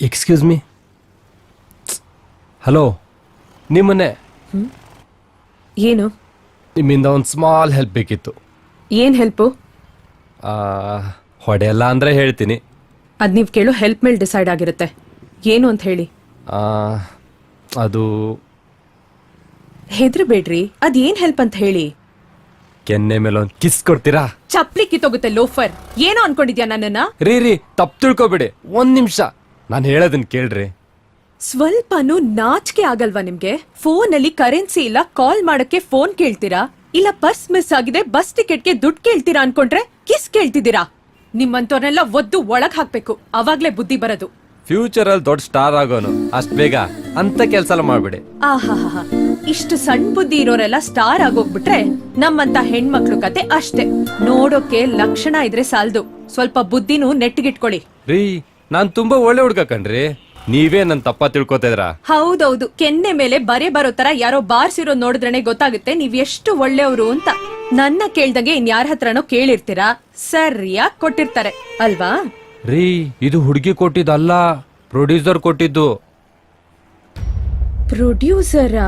Excuse me hello ನಿಮ್ಮನೆ? ಏನು? ನಿಮ್ಮಿಂದ ಒಂದು ಸ್ಮಾಲ್ ಹೆಲ್ಪ್ ಬೇಕಿತ್ತು. ಏನು ಹೆಲ್ಪು ಆ, ಹೊಡೆಯಲ್ಲ ಅಂದರೆ ಹೇಳ್ತೀನಿ. ಅದು ನೀವು ಕೇಳೋ ಹೆಲ್ಪ್ ಮೇಲೆ ಡಿಸೈಡ್ ಆಗಿರುತ್ತೆ. ಏನು ಅಂತ ಹೇಳಿ. ಆ, ಅದು ಹೆದ್ರಬೇಡ್ರಿ ಅದು ಏನು ಹೆಲ್ಪ್ ಅಂತ ಹೇಳಿ? ಕೆನ್ನೆ ಮೇಲೆ ಒಂದು ಕಿಸ್ ಕೊಡ್ತೀರಾ? ಚಪ್ಲಿ ಕಿತ್ತೋಗುತ್ತೆ ಲೋಫರ್ ಏನೋ ಅನ್ಕೊಂಡಿದ್ಯಾ ನನ್ನನ್ನ? ರೀ ರೀ ತಪ್ಪು ತಿಳ್ಕೊಬೇಡಿ. ಒಂದು ನಿಮಿಷ. ನಾನು ಹೇಳೋದನ್ನ ಕೇಳ್ರಿ. ಸ್ವಲ್ಪನೂ ನಾಚಿಕೆ ಆಗಲ್ವಾ ನಿಮ್ಗೆ? ಫೋನ್ ಅಲ್ಲಿ ಕರೆನ್ಸಿ ಇಲ್ಲ ಕಾಲ್ ಮಾಡಕ್ಕೆ ಫೋನ್ ಕೇಳ್ತೀರಾ? ಇಲ್ಲ ಪರ್ಸ್ ಮಿಸ್ ಆಗಿದೆ ಬಸ್ ಟಿಕೆಟ್ಗೆ ದುಡ್ಡು ಕೇಳ್ತೀರಾ ಅನ್ಕೊಂಡ್ರೆ ಕಿಸ್ ಕೇಳ್ತಿದ್ದೀರಾ? ನಿಮ್ಮಂತವ್ರನ್ನೆಲ್ಲ ಒದ್ದು ಒಳಗ್ ಹಾಕ್ಬೇಕು ಅವಾಗ್ಲೇ ಬುದ್ಧಿ ಬರೋದು. ಫ್ಯೂಚರಲ್ಲಿ ದೊಡ್ಡ ಸ್ಟಾರ್ ಆಗೋನು ಅಷ್ಟ್ ಬೇಗ. ಅಂತ ಕೆಲ್ಸ ಎಲ್ಲ ಆಹಾ ಆಹಾಹಾ ಇಷ್ಟು ಸಣ್ಣ ಬುದ್ಧಿ ಇರೋರೆಲ್ಲ ಸ್ಟಾರ್ ಆಗೋಗ್ಬಿಟ್ರೆ ನಮ್ಮಂತ ಹೆಣ್ಮಕ್ಳು ಕತೆ ಅಷ್ಟೇ. ನೋಡೋಕೆ ಲಕ್ಷಣ ಇದ್ರೆ ಸಾಲ್ದು. ಸ್ವಲ್ಪ ಬುದ್ಧಿನೂ ನೆಟ್ಟಿಗಿಟ್ಕೊಳ್ಳಿ. ರೀ ನಾನು ತುಂಬಾ ಒಳ್ಳೆ ಹುಡ್ಗ ಕಣ್ರಿ. ನೀವೇ ನನ್ನ ತಪ್ಪ ತಿಳ್ಕೊತಿದ್ರಾ ಹೌದೌದು. ಕೆನ್ನೆ ಮೇಲೆ ಬರೆ ಬರೋ ತರ ಯಾರೋ ಬಾರ್ಸಿರೋ ನೋಡಿದ್ರೇನೆ ಗೊತ್ತಾಗುತ್ತೆ. ನೀವ್ ಎಷ್ಟು ಒಳ್ಳೆಯವರು ಅಂತ. ನನ್ನ ಕೇಳ್ದಂಗೆ ಇನ್ಯಾರ ಹತ್ರನೋ ಕೇಳಿರ್ತೀರಾ? ಸರಿಯಾಗಿ ಕೊಟ್ಟಿರ್ತಾರೆ. ಅಲ್ವಾ? ರೀ ಇದು ಹುಡುಗಿ ಕೊಟ್ಟಿದ್ದಲ್ಲ. ಪ್ರೊಡ್ಯೂಸರ್ ಕೊಟ್ಟಿದ್ದು. ಪ್ರೊಡ್ಯೂಸರಾ?